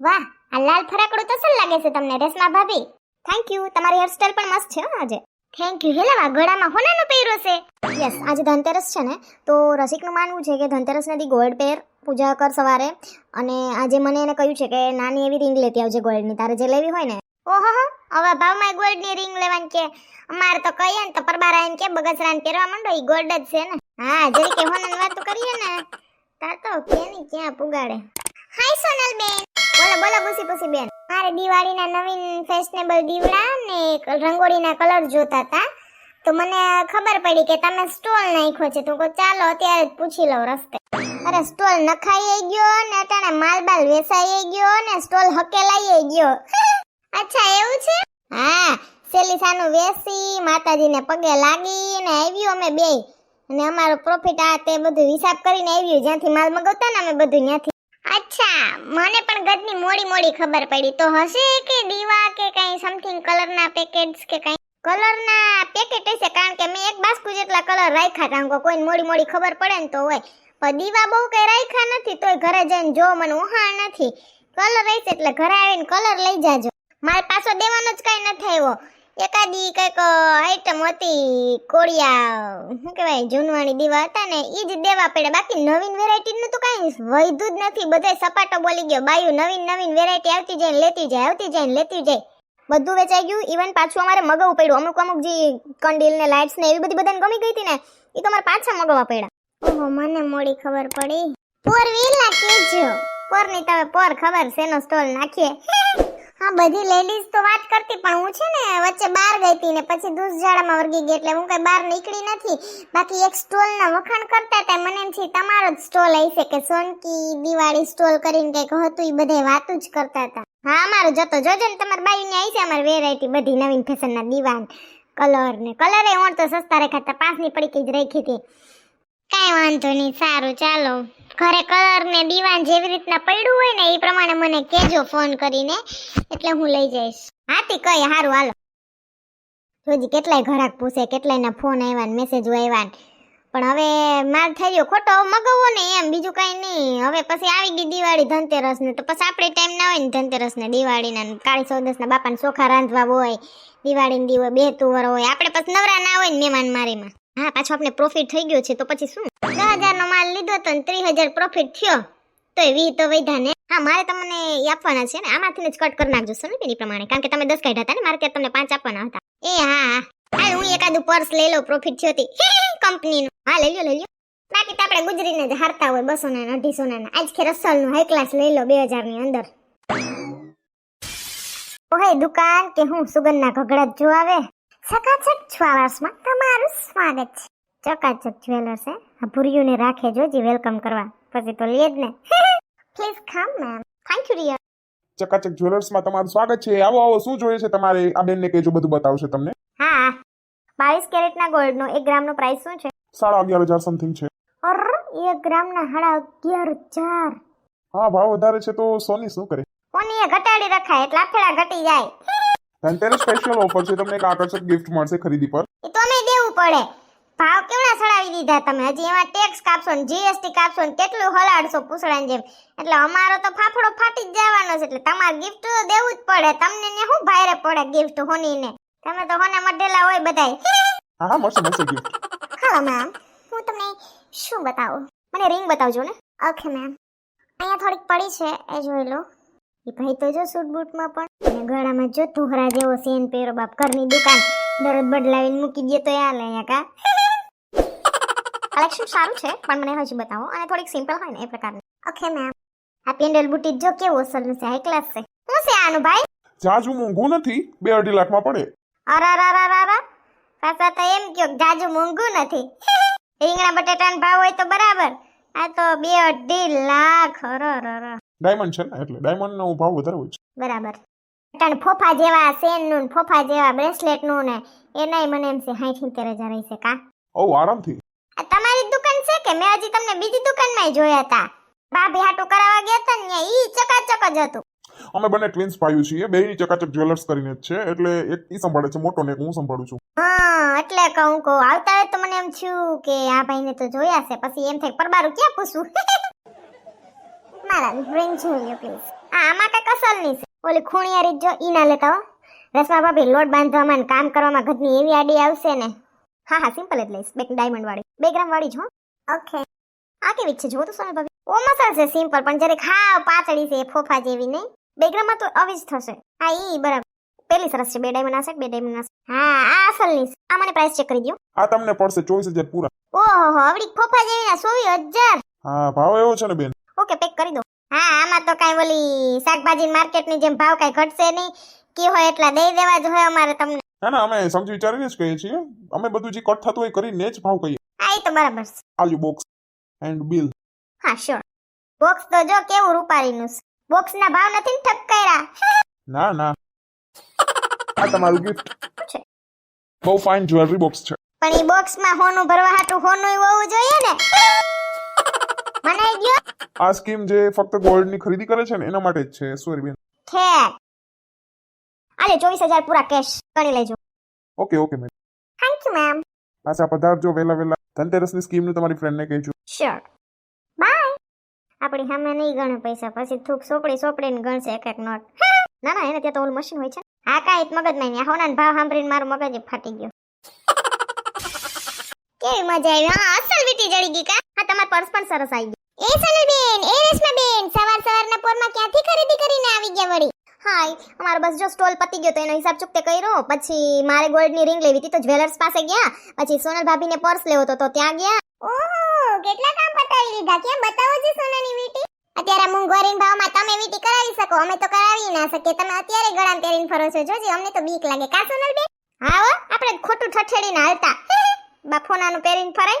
વાહ, આ લાલ ફરાકડું તો સર લાગે છે તમને રેશમા ભાભી. થેન્ક યુ તમારી હેરસ્ટાઈલ પણ મસ્ત છે આજે. થેન્ક યુ હેલા ગળામાં હોનાનો પહેરો છે. યસ આજે ધનતેરસ છે ને, તો રસિકનું માનવું છે કે ધનતેરસ નદી ગોલ્ડ પેર પૂજા કર સવારે. અને આજે મને એને કહ્યું છે કે નાની એવી રિંગ લેતી આવજે ગોલ્ડની તારે જે લેવી હોય ને. ઓહો હવે ભાવમાં ગોલ્ડની રિંગ લેવાની કે. અમારે તો કહીએ ને, તો પરબારા એમ કે, બગસરાને પહેરવા માંડો એ ગોલ્ડ જ છે ને. હા જરી કે હોનન વાત કરીએ ને, તાર તો કેની ક્યાં પુગાડે. હાય સોનલ બેન બોલો બોલો બુસી બુસી બેન. મારે દિવાળીના નવીન ફેશનેબલ દીવડા ને રંગોળીના કલર જોતા હતા. તો મને ખબર પડી કે તમે સ્ટોલ નાખ્યો છે. તો ચાલો અત્યારે જ પૂછી લઉં રસ્તે. અરે સ્ટોલ નખાઈ ગયો ને અટાણે માલબાલ વેસાઈ ગયો ને સ્ટોલ હકેલાઈ ગયો. અચ્છા, એવું છે? હા સેલિસાનું વેસી, માતાજીને પગે લાગી ને આવ્યું અમે બે અને અમારો પ્રોફિટ આ તે બધું હિસાબ કરીને આવ્યું. જ્યાંથી માલ મગાવતા ને અમે બધું ત્યાંથી અચ્છા, મને પણ ગદની મોડી મોડી ખબર પડી. તો હશે કે દીવા કે કઈ સમથિંગ કલરના પેકેટ્સ કે કઈ? કલરના પેકેટ હશે, કારણ કે મેં એક બાસ્કુ જેટલા કલર રાખ્યા હતા. કે કોઈને મોડી મોડી ખબર પડે ને તો હોય. પણ દીવા બહુ કંઈ રાખ્યા નથી, તોય ઘરે જઈને જો મને ઉહાણ નથી. કલર રહેશે એટલે ઘરે આવીને કલર લઈ જાજો. મારે પાછો દેવાનો જ કઈ નથી આવ્યો. એકાદી કંઈક આઈટમ હતી, કોળિયા, શું કહેવાય, જૂનવાણી દીવા હતા ને એ જ દેવા પડે બાકી નવીન વેરાયટીનું તો કાંઈ વૈધું જ નથી. બધે સપાટો બોલી ગયો. બાયું નવીન નવીન વેરાયટી આવતી જાય લેતી જાય, આવતી જાય લેતી જાય. બધું વેચાઈ ગયું. ઇવન પાછું અમારે મગાવવું પડ્યું. અમુક અમુક જે કંડીલ ને લાઇટ્સ ને એવી બધી બધાને ગમી ગઈ હતી ને એ તો અમારે પાછા મગાવવા પડ્યા. ઓહો, મને મોડી ખબર પડી. પોર વીલ કેજો. પોરની તમે પોર ખબર શેનો સ્ટોલ નાખીએ. હા, બધી લેડીઝ તો વાત કરતી, પણ હું છે ને વચ્ચે બહાર ગઈ હતી ને પછી દૂધજાડામાં વર્ગી ગઈ એટલે હું કઈ બહાર નીકળી નથી. બાકી એક સ્ટોલ ના વખાણ કરતા હતા, મને એમ છે તમારો જ સ્ટોલ હશે કે સોનકી, દિવાળી સ્ટોલ કરીને કંઈક હતું, એ બધે વાતું જ કરતા હતા. હા, અમારો જતો જોજો ને, તમારી બાઈ ને આવી છે, અમારી વેરાયટી બધી નવીન ફેશનના દિવાન કલર ને. કલર એ ઓણ તો સસ્તા રાખ્યા હતા પાંચ પડી જ રાખી હતી. કાંઈ વાંધો નહીં, સારું, ચાલો. ઘરે કલર ને દીવાન જેવી રીતના પડ્યું હોય ને, એ પ્રમાણે મને કેજો ફોન કરીને, એટલે હું લઈ જઈશ. હાથી કઈ સારું હાલો. જોજી, કેટલાય ઘરાક પૂછે, કેટલાયના ફોન આવ્યા ને મેસેજો આવ્યા પણ હવે માલ થઈ ગયો ખોટો મગાવવો ને એમ, બીજું કઈ નહીં. હવે પછી આવી ગઈ દિવાળી ધનતેરસ ને તો પછી આપણે ટાઈમ ના હોય ને ધનતેરસ ને દિવાળી ને કાળી ચૌદસ ના બાપાને ચોખા રાંધવા હોય દિવાળી ને દીવો બે તુવર હોય, આપણે પછી નવરા ના હોય ને મહેમાન મારીમાં. હા, પાછો આપણે પ્રોફિટ થઈ ગયો છે, તો પછી શું? દસ હજાર નો માલ લીધો તો ત્રીસ હજાર પ્રોફિટ થયો. તો વી તો વૈધા ને. હા, મારે તમને એ આપવાના છે ને, આમાંથી જ કટ કરી નાખજો સર એની પ્રમાણે? કારણ કે તમે દસ કાઢ્યા હતા ને, મારે ત્યાં તમને પાંચ આપવાના હતા. એ હા. હા હું એકાદું પર્સ લઈ લઉં પ્રોફિટ થયો હતી. કંપનીનું. હા, લઈ લો લઈ લો બાકી તો આપણે ગુજરીને જ હારતા હોય, બસો ને અઢીસો ના આજ ખેર અસલનું હાઈ ક્લાસ લઈ લો બે હજારની અંદર. ઓહે, દુકાન કે હું સુગંધના ઘગડા જો આવે સકાચક જ્વેલર્સમાં તમારું સ્વાગત છે. ચકાચક જ્વેલર્સ આ ભૂરિયુંને રાખે જોજી વેલકમ કરવા. પછી તો લે જ ને. Please come ma'am thank you dear Chakachak જ્વેલર્સમાં તમારું સ્વાગત છે. આવો આવો શું જોઈએ છે તમારે? આ બેનને કહેજો બધું બતાવશે તમને. હા. બાવીસ કેરેટના ગોલ્ડનો એક ગ્રામનો પ્રાઇસ શું છે? સાડા અગિયાર હજાર સમથિંગ છે. અર એક ગ્રામના સાડા અગિયાર હજાર. હા ભાવ વધારે છે તો સોની શું કરે? સોની એ ઘટાડી રખાય એટલે આફેડા ઘટી જાય. ધનતેરસ સ્પેશિયલ ઓફર છે તમને એક આકર્ષક ગિફ્ટ મળશે ખરીદી પર. એ તો અમે દેવું પડે. ભાવ કેવડા સડાવી દીધા તમે? હજી એમાં ટેક્સ કાપશો ને જીએસટી કાપશો ને કેટલું હલાડશો પૂછડાની જેમ. એટલે અમારો તો ફાફડો ફાટી જ જવાનો છે એટલે તમારે ગિફ્ટ તો દેવું જ પડે. તમને ને શું ભાઈરે પડે ગિફ્ટ હોનીને? તમે તો હોને મઢેલા હોય બધાય. હા હા મળશે મળશે ગિફ્ટ હા મેમ હું તમને શું બતાવું? મને રિંગ બતાવજો ને. ઓકે મેમ અહીંયા થોડીક પડી છે એ જોઈ લો. એ ભાઈ તો જો સૂટ બૂટમાં પણ. અને ગળામાં જો તુહરા જેવો સેન પહેરો. બાપ ઘરની દુકાન. દરરોજ બદલાવીને મૂકી દે તો યાર અહીંયા કા. કલેક્શન સારું છે પણ મને હજી બતાવો. અને થોડીક સિમ્પલ હોય ને એ પ્રકારની. ઓકે મેમ આ પેન્ડલ બુટી જો કેવો સરસ છે હાઈ ક્લાસ છે. શું છે આનું ભાઈ? જાજુ મોંઘું નથી. બે અઢી લાખમાં પડે. અરારારારારા પાછા તો એમ કયો જાજુ મોંઘું નથી. રીંગણા બટેટાનો ભાવ હોય તો બરાબર. આ તો બે અઢી લાખ. અરરર ડાયમંડ છે ને એટલે ડાયમંડનો ભાવ વધારે હોય છે. બરાબર. અટાણે ફોફા જેવા સેનનું ને ફોફા જેવા બ્રેસલેટનું ને એ નહીં મને એમ છે સાઠ સિત્તેર હજાર હશે કા? ઓ આરામથી. આ તમારી દુકાન છે કે? મેં હજી તમને બીજી દુકાનમાં જોયા હતા. ભાભી હાટો કરાવવા ગયા હતા ને ઈ ચકાચક જ હતું. અમે બંને ટ્વિન્સ ભાઈઓ છીએ બેયની ચકાચક જ્વેલર્સ કરીને જ છે એટલે એક ઈ સંભાળે છે મોટો ને એક હું સંભાળું છું. હા એટલે કહું કહું આવતા હોય તો મને એમ થયું કે આ ભાઈને તો જોયા છે પછી એમ થાય પરબારું ક્યાં પૂછું મારા ડ્રિંક જોઈએ પ્લીઝ આ આમાં કઈ કસલ નહીં છે. ઓલી ખૂણિયારી જો ઈ ના લેતા હો. રસમા ભાભી લોટ બાંધવામાં ને કામ કરવામાં ઘરની એવી આડી આવશે ને. હા હા સિમ્પલ જ લઈશ. બે ડાયમંડ વાળી. બે ગ્રામ વાળી જ હો. ઓકે આ કેવી છે? જો તો સોના ભાભી. ઓ મસલ છે સિમ્પલ પણ જ્યારે ખાવ પાતળી છે ફોફા જેવી નહીં. બે ગ્રામમાં તો આવી જ થશે. હા ઈ બરાબર. પેલી સરસ છે. બે ડાયમંડ આસે બે ડાયમંડ આશે હા આ અસલની છે. આ મને પ્રાઇસ ચેક કરી દો આ તમને પડશે 24000 પૂરા. ઓહો આવડી ફોફા જેવી ના 24000 હા ભાવ એવો છે ને બેન? હા આમાં તો કાંઈ ઓલી શાકભાજી માર્કેટની જેમ ભાવ કાંઈ ઘટશે નહીં. કે હોય એટલા દઈ દેવા જ હોય અમારે તમને. ના ના અમે સમજી વિચારીને જ કહીએ છીએ. અમે બધું જે કટ થતું હોય કરીને જ ભાવ કહીએ. એ તો બરાબર છે. આલ્યુ બોક્સ એન્ડ બિલ હા શ્યોર બોક્સ તો જો કેવું રૂપારીનું છે. બોક્સના ભાવ નથી ને કર્યા. ના ના. આ તમારું ગિફ્ટ છે? બહુ ફાઇન જ્વેલરી બોક્સ છે. પણ એ બોક્સમાં હોનું ભરવા હાટું હોનું હોવું જોઈએ ને. મનાઈ ગયો? આ સ્કીમ જે ફક્ત ગોલ્ડની ખરીદી કરે છે ને એના માટે જ છે. સોરી બેન. ઠેક આલે ચોવીસ હજાર પૂરા કેશ ગણી લેજો. Okay okay ma'am thank you ma'am પાછા પધારજો વહેલા વહેલા. ધનતેરસની સ્કીમનું તમારી ફ્રેન્ડને કહેજો. શ્યોર બાય આપણી સામે નહીં ગણે પૈસા પછી થૂક સોપડી સોપડીને ગણશે એક એક નોટ. ના ના એને ત્યાં તો ઓલ મશીન હોય છે આ કાંઈ મગજ નહીં. હોના ભાવ સાંભળીને મારું મગજ ફાટી ગયો. કેવી મજા આવી. હા, અસલ વીટી જડી ગઈ કા? હા, તમાર પર્સ પણ સરસ આવી ગયું. એ સનલબેન એ રેશમાબેન સવાર સવારના પોરમાં ક્યાંથી ખરીદી કરીને આવી ગયા વળી? હાય, અમારો બસ જો સ્ટોલ પતી ગયો તો એનો હિસાબ ચૂકતે કર્યો. પછી મારે ગોલ્ડની રિંગ લેવી હતી તો જ્વેલર્સ પાસે ગયા. પછી સોનલ ભાભીને પર્સ લેવો તો તો ત્યાં ગયા. ઓહો, કેટલા કામ પતાવી લીધા? કેમ બતાવો જે સોનાની વીટી? અત્યારે મોંઘવારી ભાવમાં તમે વીટી કરાવી શકો. અમે તો કરાવી ના શકીએ. તમે અત્યારે ગળામાં પહેરીને ફરો છો. જોજી, અમને તો બીક લાગે. કા સોનલ બેન? હા, આપણે ખોટું ઠઠેડીને હાલતા. બાફોનાનું પહેરીને ફરાય?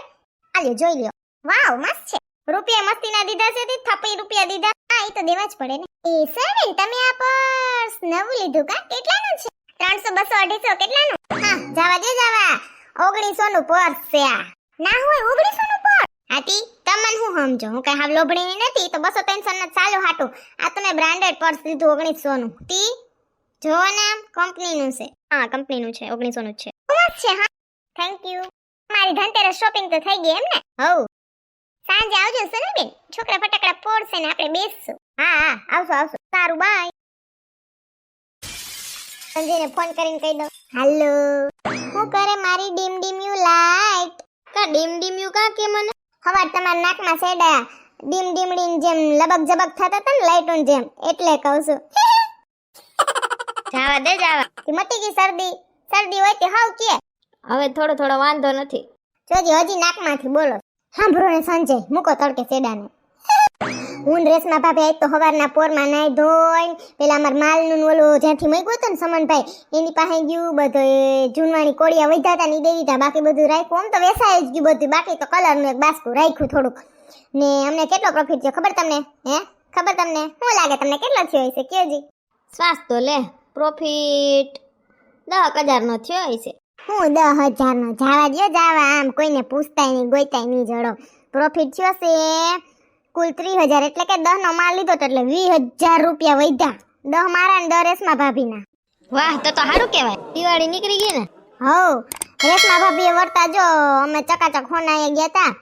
આલ્યો, જોઈ લ્યો. વાવ, મસ્ત છે. રૂપિયા મસ્તીના દીધા છે તે, થપ્પી રૂપિયા દીધા. હા તો દેવા જ પડે ને. એ સર તમે આ પર્સ નવું લીધું કા? કેટલાનું છે? ત્રણસો, બસો, અઢીસો, કેટલાનું? હા, જવા દે, જવા. ઓગણીસો નું પર્સ છે આ. ના હોય ઓગણીસો નું પર્સ હાથી તમને હું સમજો? હું કઈ હાવ નથી, તો બસો ત્રણસો ના ચાલો હાટું. આ તમે બ્રાન્ડેડ પર્સ લીધું ઓગણીસો નું તી જો નામ કંપનીનું છે. હા, કંપનીનું છે ઓગણીસો નું છે. છે, હા. થેન્ક યુ મારી ધનતેરસ શોપિંગ તો થઈ ગઈ એમ ને? હવ સાંજે આવજો સનલબેન. છોકરા ફટાકડા ફોડશે ને આપણે બેસશું. હા હા આવશો આવશો. સારું બાય. સંજયને ફોન કરીને કહી દઉં. હાલો. હું કરે મારી ડીમ ડીમ યુ લાઈટ? કા ડીમ ડીમ યુ કા કે મને? હવાર તમારા નાકમાં સેડા ડીમ ડીમડીન જેમ લબક જબક થતા હતા ને લાઈટોન જેમ. એટલે કહું છું. જાવા દે જાવા. મટી ગઈ શરદી. શરદી હોય તે હાવ કે. હવે થોડો થોડો વાંધો નથી. જોજી હજી નાકમાંથી બોલો. સાંભળો ને સંજય મૂકો તડકે સેડાને. હું રેસમાં ભાભી આજ તો સવારના પોરમાં નાઈ ધોઈને પેલા અમાર માલનું ઓલું જ્યાંથી મૂક્યું હતું ને સમનભાઈ એની પાસે ગયું બધું એ જૂનવાણી કોળિયા વધ્યા હતા ને દઈ દીધા બાકી બધું રાખ્યું. આમ તો વેસાઈ જ ગયું બધું બાકી તો કલરનું એક બાસ્કું રાખ્યું થોડુંક. ને અમને કેટલો પ્રોફિટ થયો ખબર તમને? હે? ખબર તમને? શું લાગે તમને કેટલો થયો હશે? કયો જી. શ્વાસ તો લે પ્રોફિટ દસ હજારનો થયો હશે. હું દસ હજારનો જાવા દો જાવા આમ કોઈને પૂછતાય નહીં ગોઈતાય નહીં જડો. પ્રોફિટ થયો છે કુલ ત્રીસ હજાર એટલે કે દસ નો માલ લીધો તો એટલે વીસ હજાર રૂપિયા વધ્યા. દહ મારા ને દહ રેશમા ભાભીના. વાહ તો તો સારું કહેવાય. દિવાળી નીકળી ગઈ ને? હવ રેશમા ભાભીએ વર્તા જો અમે ચકાચક હોનાએ ગયા તા.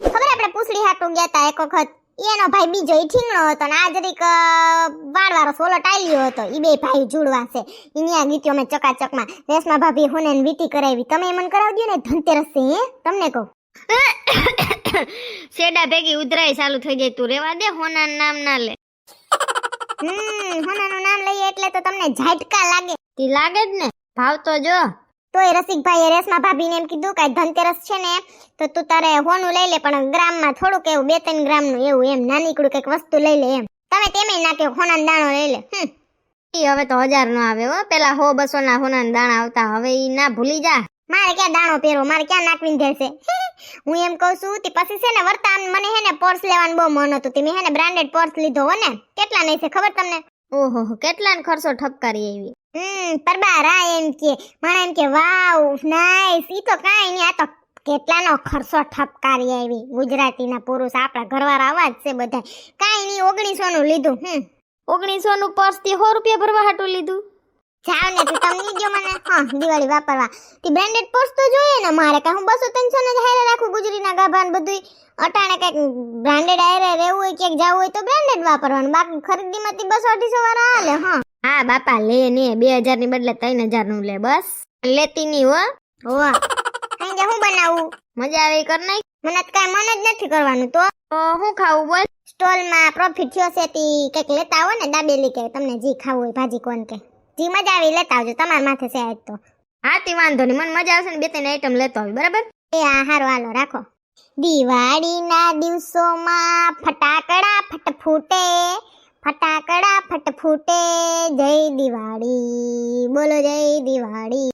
ખબર આપણે પૂછડી હાટું ગયા તા એક વખત? એનો ભાઈ બીજો એ ઠીંગણો હતો ને આ જરીક વાળવાળો સોલો ટાઈલ્યો હતો. એ બે ભાઈ જુડવા છે. ઈની આ ગીત્યો અમે ચકાચકમાં. રેશમા ભાભી હોને વીટી કરાવી. તમે મને કરાવજો ને ધનતેરસ છે હે? તમને કહું. શેડા ભેગી ઉધરાઈ ચાલુ થઈ જાય. તું રેવા દે હોના નામ ના લે. હમ હોનાનું નામ લઈએ એટલે તો તમને ઝાટકા લાગે. તી લાગે જ ને. ભાવ તો જો. તોય રસિકભાઈએ રેશમા ભાભીને એમ કીધું કે ધનતેરસ છે ને તો તું તારે હોનું લઈ લે પણ ગ્રામમાં થોડુંક એવું બે ત્રણ ગ્રામનું એવું એમ નાનીકડું કંઈક વસ્તુ લઈ લે એમ. તમે તેમે નાખ્યો હોનાનો દાણો લઈ લે એ હવે તો હજાર નો આવે હો પેલા હો બસો ના હોના દાણા આવતા હવે ઈ ના ભૂલી જા. મારે ક્યાં દાણો પહેરવો મારે ક્યાં નાખવીને જશે હું એમ કહું છું તે પછી છે ને વર્તાન મને હે ને પર્સ લેવાનું બહુ મન હતું તે મેં હે ને બ્રાન્ડેડ પર્સ લીધો હો ને કેટલા નહીં છે ખબર તમને? ઓહો કેટલા ખર્ચો ઠપકારી એવી હમ પરબાર આ એમ કે મને એમ કે વાવ નાઈસ ઈ તો કાંઈ નહીં આ તો કેટલાનો ખર્ચો ઠપકારી આવી. ગુજરાતીના પુરુષ આપણા ઘરવાળા આવા જ છે બધા કાંઈ નહીં ઓગણીસો નું લીધું હમ. ઓગણીસો નું પર્સથી સો રૂપિયા ભરવા હાટું લીધું. જાવ ને તું તમને જો મને. હા દિવાળી વાપરવા. તે બ્રાન્ડેડ પર્સ તો જોઈએ ને મારે કાં હું બસો ત્રણસો ને જ હારે રાખું ગુજરીના ગાભા ને બધુંય. અટાણે કંઈક બ્રાન્ડેડ હારે રહેવું હોય ક્યાંક જવું હોય તો બ્રાન્ડેડ વાપરવાનું. બાકી ખરીદીમાંથી બસો અઢીસો વાળા હાલે હા. હા બાપા લે ને બે હજારની બદલે ત્રણ હજારનું લે બસ. લેતી ની હો. હોવા. કઈ જા હું બનાવું? મજા આવે કર નાખ. મને કઈ મન જ નથી કરવાનું તો? હું ખાવું બોલ? સ્ટોલમાં પ્રોફિટ થયો છે તી કંઈક લેતા આવો ને દાબેલી કે તમને જી ખાવું હોય ભાજી કોણ કે. જી મજા આવી લેતા આવજો તમારા માથે છે આજ તો. હા તે વાંધો નહીં મને મજા આવશે ને બે ત્રણ આઈટમ લેતો આવી બરાબર? એ હા હારો હાલો રાખો. દિવાળીના દિવસોમાં ફટાકડા ફટ ફૂટે ફટાકડા ફટ ફૂટે જય દિવાળી બોલો જય દિવાળી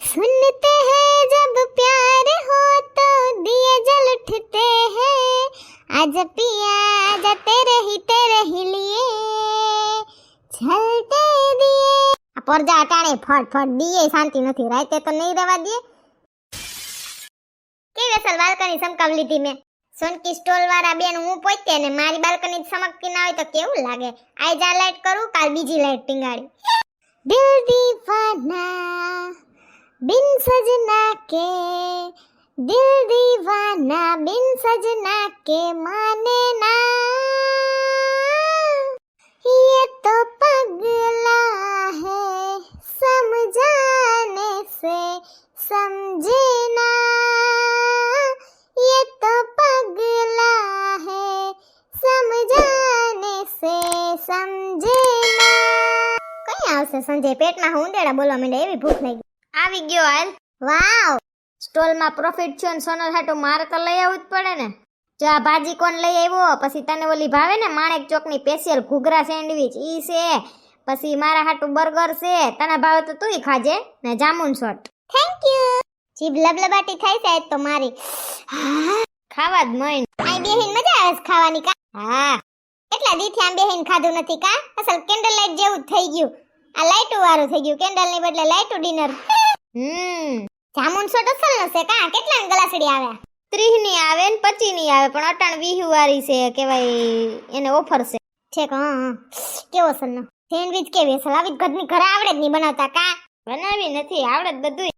સુનતે हैं जब प्यार हो तो दिए जल उठते हैं आज पिया आजा तेरे ही तेरे ही लिए जलते दिए આ પરજા અટાણે ફટ ફટ દીએ શાંતિ નથી રાતે તો નહીં રહેવા દે કેવી અસલ બાલ્કની સમકાવ લીધી મેં સોનકી સ્ટોલ વાળા બેન, હું પોતે ને મારી બાલ્કની સમકતી ના હોય તો કેવું લાગે? આજ જા લાઈટ કરું, કાલ બીજી લાઈટ ટીંગાડી. દિલ દીવાના બિન સજના કે દિલ દીવાના બિન સજના કે માને ના. ये तो पगला है समझाने से समझे ना સમજે કઈ આવશે સંજય? પેટમાં ઉંદેડા બોલવા માંડે એવી ભૂખ લાગી. આવી ગયો આલ વાવ! સ્ટોલમાં પ્રોફિટ છે ને સોનલ હાટો મારે તો લઈ આવવું જ પડે ને. જો આ ભાજી કોણ લઈ આવ્યો? પછી તને ઓલી ભાવે ને માણેક ચોકની સ્પેશિયલ ઘૂઘરા સેન્ડવિચ ઈ છે. પછી મારા હાટુ બર્ગર છે. તને ભાવે તો તું ખાજે ને જામુન શોટ થેન્ક યુ જીભ લબલબાટી થાય સાહેબ તો મારી. ખાવા જ મઈન આ બેહીન મજા આવે ખાવાની હા. કેટલા દીથી આમ બેહીને ખાધું નથી કા? અસલ કેન્ડલ લાઇટ જેવું જ થઈ ગયું. આ લાઈટો વાળું થઈ ગયું કેન્ડલની બદલે લાઈટો ડિનર હમ. જામુન સોટ અસલ નો છે કા? કેટલા ગલાસડી આવ્યા ત્રીસની આવે ને પચી ની આવે પણ અટાણ વીહ વાળી છે કેવાય એને ઓફર છે. ઠેક હા હા. કેવો અસલ નો? સેન્ડવિચ કેવી અસલ? આવી ઘરની ઘરે આવડે જ નહીં બનાવતા કા? બનાવી નથી આવડે જ બધું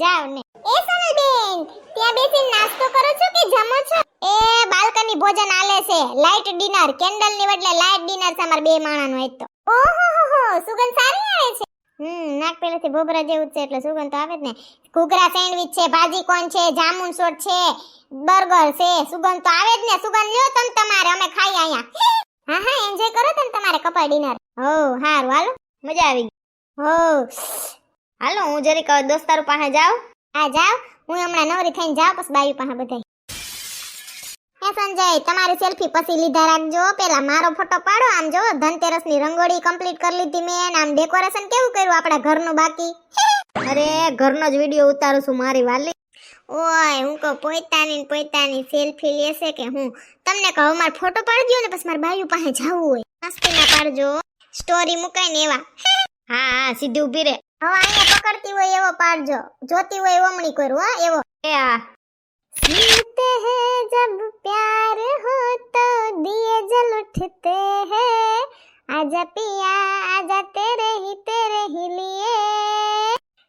જાવ ને. એ સોનલબેન ત્યાં બેસીને નાસ્તો કરો છો કે જમો છો? એ બાલ્કની ભોજન આલે છે લાઇટ ડિનર કેન્ડલની બદલે લાઇટ ડિનર છે બે માણાનો આજ તો. ઓહો, હો હો, સુગંધ સારી આવે છે? હમ, નાક પેલેથી ભોગરા જેવું છે, એટલે સુગંધ તો આવે જ ને. ઘૂઘરા સેન્ડવિચ છે, ભાજી કોન છે, જામુન સોટ છે, બર્ગર છે, સુગંધ તો આવે જ ને. સુગંધ લ્યો તમ તમારે, અમે ખાઈ અહીંયા. હા હા એન્જોય કરો તમે તમારે કપલ ડિનર હો, હારું, હાલો. મજા આવી ગઈ. હો. હાલો, હું જરીક દોસ્તારો પાસે જાઉં. આ જાવ હું હમણાં નવરી થઈને જાવ પછી બાયુ પાસે બધાય. હે સંજય, તમારી સેલ્ફી પછી લીધા રાખજો. પેલા મારો ફોટો પાડો. આમ જો ધનતેરસની રંગોળી કમ્પ્લીટ કરી લીધી મેં આમ ડેકોરેશન કેવું કર્યું આપણા ઘરનું બાકી? અરે, ઘરનો જ વીડિયો ઉતારું છું, મારી વાલી. ઓય, હું કહું, પોતાની પોતાની સેલ્ફી લેશે કે હું? તમને કહું મારો ફોટો પાડજો ને, પછી મારા બાયુ પાસે જવું હોય. મસ્તી ના પાડજો. સ્ટોરી મુકાય ને એવા. હા હા, સીધી ઊભી રે હવે અહીંયા પકડતી હોય એવો પાડજો જોતી હોય ઓમણી કરું હા એવો. એ આ. જીતે હે જબ પ્યાર હો તો દિયે જલ ઉઠતે હે. આજા પિયા આજા તેરે હી તેરે હી લીએ.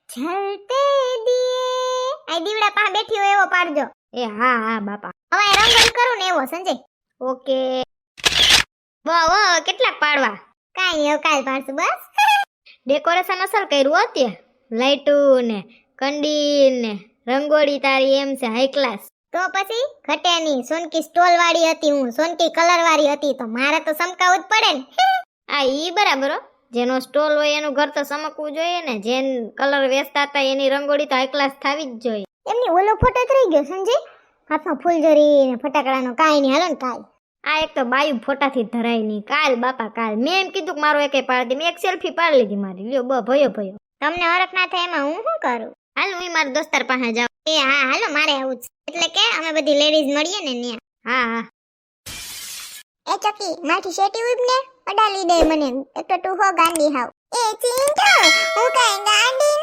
જલતે દિયે આ દીવડા પાસે બેઠી હોય એવો પાડજો એ હા હા બાપા. હવે રંગણ કરું ને એવો સંજય. ઓકે. વાહ વાહ કેટલા પાડવા? કાઈ કાલ પાડશું બસ. ડેકોરેશન અસર કર્યું હો તે ને કંડીલ ને, રંગોળી તારી એમ છે હાઈ ક્લાસ તો પછી ઘટે સોનકી સ્ટોલ વાળી હતી હું, સોનકી કલર વાળી હતી, તો મારે તો સમકાવું જ પડે ને. આ ઈ બરાબર જેનો સ્ટોલ હોય એનું ઘર તો ચમકવું જોઈએ ને. જેન કલર વેચતા હતા એની રંગોળી તો હાઈ ક્લાસ થવી જ જોઈએ. એમની ઓલો ફોટો જ રહી ગયો, સંજય? હાથમાં ફૂલઝરી ને ફટાકડાનો કાંઈ નહીં, હાલો ને કાલ આ એક તો બાયુ ફોટાથી ધરાય નહીં. કાલ બાપા કાલ. મેં એમ કીધું કે મારો એકે પાડી મેં એક સેલ્ફી પાડી લીધી મારી. લ્યો બ ભયો ભયો. તમને હરખ ના થાય એમાં હું શું કરું? હાલ હું મારા દોસ્તાર પાસે જાઉં. એ હા હાલો મારે આવું છે. એટલે કે અમે બધી લેડીઝ મળીએ ને ત્યાં હા હા. એ ચકી મારથી શેટી ઉબને અડાલી દે મને. એક તો તું હો ગાંડી હાવ. એ ચિંટો હું કઈ ગાંડી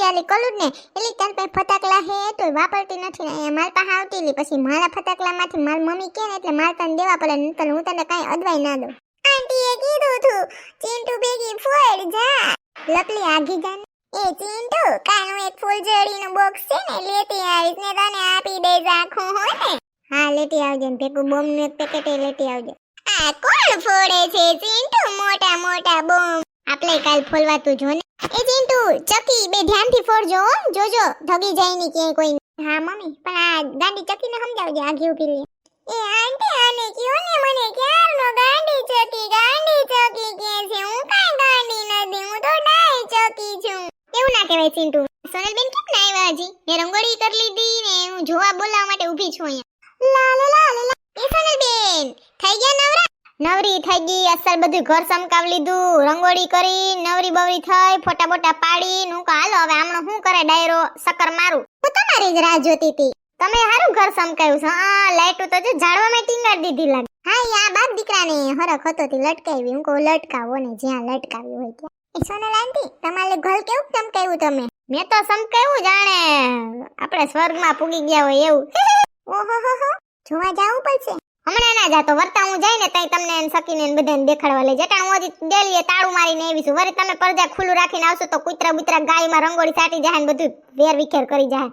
આપી છે ને, એટલે તાર પાસે ફટાકડા હે તો વાપરતી નથી ને, અહીંયા માર પાસે આવતી લી પછી મારા ફટાકડામાંથી મારી મમ્મી કે ને, એટલે મારે તને દેવા પડે, નહીંતર હું તને કાંઈ અદવાઈ ના દઉં. આંટીએ કીધું તું, ચિંટુ ભેગી ફોડ જા. લપલી આગી જા એ ચિંટુ કાનું એક ફૂલઝડીનું બોક્સ છે ને, લેતી આવીશ, ને તને આપી દે આખું હોય ને. હા, લેતી આવજે ને, ભેગું બોમ્બનું એક પેકેટ લેતી આવજે. આ કોણ ફોડે છે ચિંટુ? મોટા મોટા બોમ્બ આપણે કાલ ફોલવાતું જો ને. એ ચિંટુ ચકી, બે ધ્યાનથી ફોડજો હો. જોજો ધગી જાય ની ક્યાંય કોઈ હા, મમ્મી, પણ આ ગાડી ચકીને સમજાવજે આઘી ઊભી રહી એ આંટી, આને કયો ને મને ક્યારનો ગાંડી ચકી ગાંડી ચકી કે છે? હું કાઈ ગાંડી નથી, હું તો ડાય ચકી છું. એવું ના કહેવાય ચિંટુ સોનલબેન કેમ ના આવ્યા હજી? મેં રંગોળી કરી લીધી ને હું જોવા બોલાવવા માટે ઊભી છું અહીંયા. લા લા લા એ સોનલબેન, થઈ ગયા નવરા? નવરી થઈ ગઈ અસર બધું ઘર સમકાવી લીધું. રંગોળી કરી, નવરી બવરી થઈ, ફોટા બોટા પાડી. નું હાલો, હવે આમણો શું કરે ડાયરો? સકર મારું. હું તમારી જ રાહ જોતી હતી. તમે હારું ઘર સમકાયું છે? હા, લાઈટો તો જો ઝાડવામાં ટીંગાડી દીધી લાગે. હા આ બાપ દીકરાને હરખ હતો તે લટકાવી હું કહું, લટકાવો ને, જ્યાં લટકાવી હોય ત્યાં. એ સોનલ તમારે ઘર કેવું ચમકાવ્યું તમે? મેં તો સમકાવ્યું જાણે આપણે સ્વર્ગમાં પૂગી ગયા હોય એવું. ઓહો હો. જોવા જવું પડશે. હમણાં ના જાતો વર્તા હું જાય ને તઈ તમને એને સકીને એને બધાને દેખાડવા લઈ જટા હું હજી ડેલીએ તાળું મારીને આવી છું. વરી તમે પરજા ખુલ્લું રાખીને આવશો તો કૂતરા બુતરા ગાયમાં રંગોળી સાટી જાય ને બધું વેર વિખેર કરી જાય.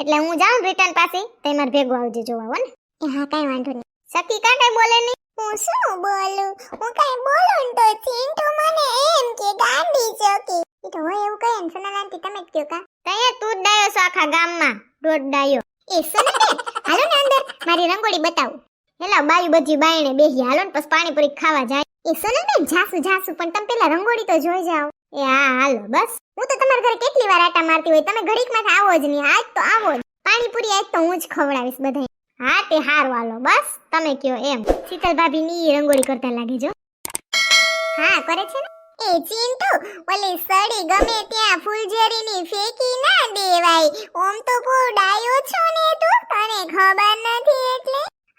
એટલે હું જાઉં રિટર્ન પાસે તઈ મારે ભેગું આવજો જોવા હો ને? હા કાંઈ વાંધો નહીં. સકી કા કાંઈ બોલે નહીં? હું શું બોલું? હું કઈ બોલું તો ચિંટુ મને એમ કે ગાંડી ચોકી. તો હોય એવું કહે ને સોનાલાંતી તમે જ કયો કા? તઈએ તું જ ડાયો છો આખા ગામમાં દોઢ ડાયો. એ સોનાબેન હાલો ને અંદર મારી રંગોળી બતાવું. હેલા, બાયું બધી બાયણે બેસી હાલો ને, પછી પાણીપુરી ખાવા જાય. એ સોનલબેન જાસુ જાસુ, પણ તમે પેલા રંગોળી તો જોઈ જાઓ. એ હા, હાલો, બસ. હું તો તમારા ઘરે કેટલી વાર આટા મારતી હોય, તમે ઘડીક આવો જ નહીં, આજ તો આવો જ. પાણીપુરી આજ તો હું જ ખવડાવીશ બધાય. હા, તે હારું, હાલો, બસ. તમે કયો એમ. શીતલ ભાભી ની રંગોળી કરતા લાગે જો. હા, કરે છે ને? એ ચિંટુ, ઓલી સડી ગમે ત્યાં ફૂલઝડીની ફેંકી ના દેવાય. ઓમ તો બહુ ડાયો છો ને તું, તને ખબર નથી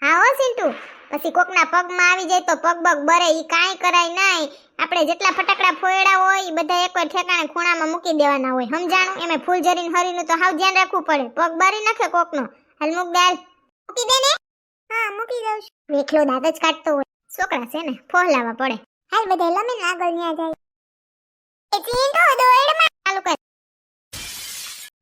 હા હો સિંટુ. પછી કોકના પગમાં આવી જાય તો પગ બગ બરે ઈ કાંઈ કરાય નહીં આપણે જેટલા ફટાકડા ફોયડા હોય એ બધા એક ઠેકાણે ખૂણામાં મૂકી દેવાના હોય. સમજાણું? એમ ફૂલ જરીન હરીનું તો હાવ ધ્યાન રાખવું પડે. પગ બારી નાખે કોકનો. હાલ મૂક દે મૂકી દે ને? હા મૂકી દઉં છું. એકલો દાંત જ કાઢતો હોય. છોકરા છે ને ફોહલાવા પડે. હાલ બધા લમે ને આગળ ન્યા જાય. એ ચીંટો દોડમાં. ચાલુ કર.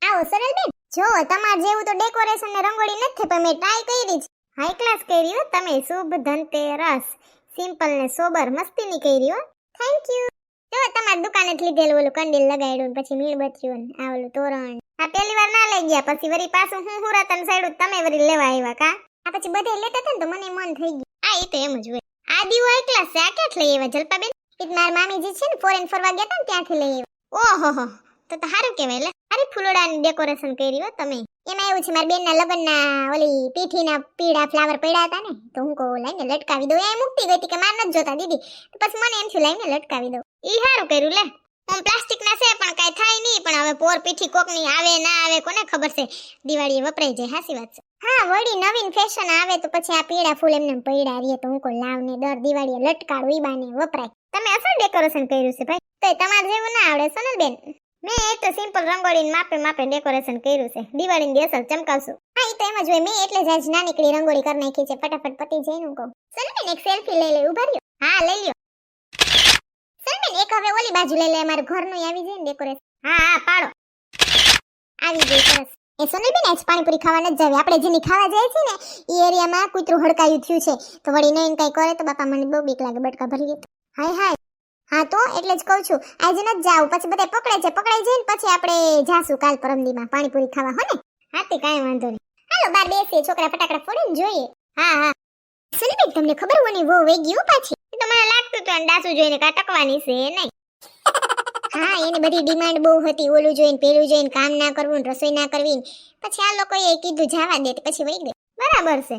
આવો સરલબેન. જો તમાર જેવું તો ડેકોરેશન ને રંગોળી નથી પણ મેં ટ્રાય કરી છે હાઈ ક્લાસ કરી હો તમે શુભ, ધનતેરસ સિમ્પલ ને સોબર મસ્તીની કરી હો થેન્ક યુ જો તમારી દુકાને જ લીધેલું ઓલું કંડીલ લગાડ્યું પછી મીણબત્તીઓ આ ઓલું તોરણ. આ પહેલી વાર ના લઈ ગયા, પછી વરી પાછું હું હું રતન સાઈડ તમે વરી લેવા આવ્યા કા? આ પછી બધે લેતા હતા ને તો મને મન થઈ ગયું. આ એ તો એમ જ હોય. આ દીવો હાઈ ક્લાસ આ ક્યાંથી લઈ આવ્યા જલપાબેન? એ મારા મામીજી છે ને ફોરેન ફરવા ગયા હતા ને ત્યાંથી લઈ આવ્યા. ઓહો તો તો સારું કહેવાય એટલે અરે ફૂલોડાની ડેકોરેશન કરી તમે. એમાં એવું છે, મારી બેનના લગ્નના ઓલી પીઠીના પીળા ફ્લાવર પડ્યા હતા ને, તો હું કહું, લઈને લટકાવી દઉં. એ મૂકતી ગઈ હતી કે માર નથી જોતા, દીદી. તો પછી મને એમ થયું, લઈને લટકાવી દઉં. ઈ સારું કર્યું, લે. આમ પ્લાસ્ટિક ના છે, પણ કાંઈ થાય નહીં, પણ હવે પોર પીઠી કોકની આવે ના આવે, કોને ખબર છે? દિવાળીએ વપરાઈ જાય, હાસી વાત છે. હા, વળી નવીન ફેશન આવે, તો પછી આ પીળા ફૂલ એમને પડ્યા રહીએ તો હું કોઈ લાવ ને દર દિવાળીએ લટકાડું, ઈ બાને વપરાય. તમે અસલ ડેકોરેશન કર્યું છે, ભાઈ. તો તમારે જેવું ના આવડે, સોનલબેન. મેં એક તો સિમ્પલ રંગોળીને માપે માપે ડેકોરેશન કર્યું છે. દિવાળીની દિવસ ચમકાવશું. હા એ તો એમ જ હોય. મેં એટલે જ આજ નાનીકડી રંગોળી કરી નાખી છે. ફટાફટ પતી હું કહું સલમેન એક સેલ્ફી લઈ લે, ઊભા રહ્યો. હા, લઈ લ્યો. સલમેન એક હવે ઓલી બાજુ લઈ લે. અમારું ઘરનું આવી જાય ને ડેકોરેશન હા હા, પાડો. આવી ગઈ સરસ. એ સોનલબેન આજ પાણીપુરી ખાવા નથી જાવી. આપણે જેની ખાવા જાય છે ને એ એરિયામાં કૂતરું હડકાયું થયું છે. તો વળી નહીં કઈ કરે તો બાપા મને બહુ બીક લાગે. બટકા ભરી લે હાય હાય. હા તો, એટલે જ કહું છું. આજે નથી જાવ પછી બધા પકડે છે પકડાઈ જાય પછી આપણે જાશું કાલ પરમદીમાં પાણીપુરી ખાવા હો ને હા તે કાંઈ વાંધો નહીં. હાલો બાર બેસીએ છોકરા ફટાકડા ફોડીને જોઈએ. હા હા. સુનીબેન તમને ખબર હોની વો વેગી પાછી? તમારે લાગતું તો ડાસુ જોઈને કા ટકવાની છે, નહીં. હા એની બધી ડિમાન્ડ બહુ હતી. ઓલું જોઈને, પેલું જોઈને, કામ ના કરવું ને, રસોઈ ના કરવી પછી આ લોકોએ કીધું, જવા દે પછી વહી ગઈ બરાબર છે.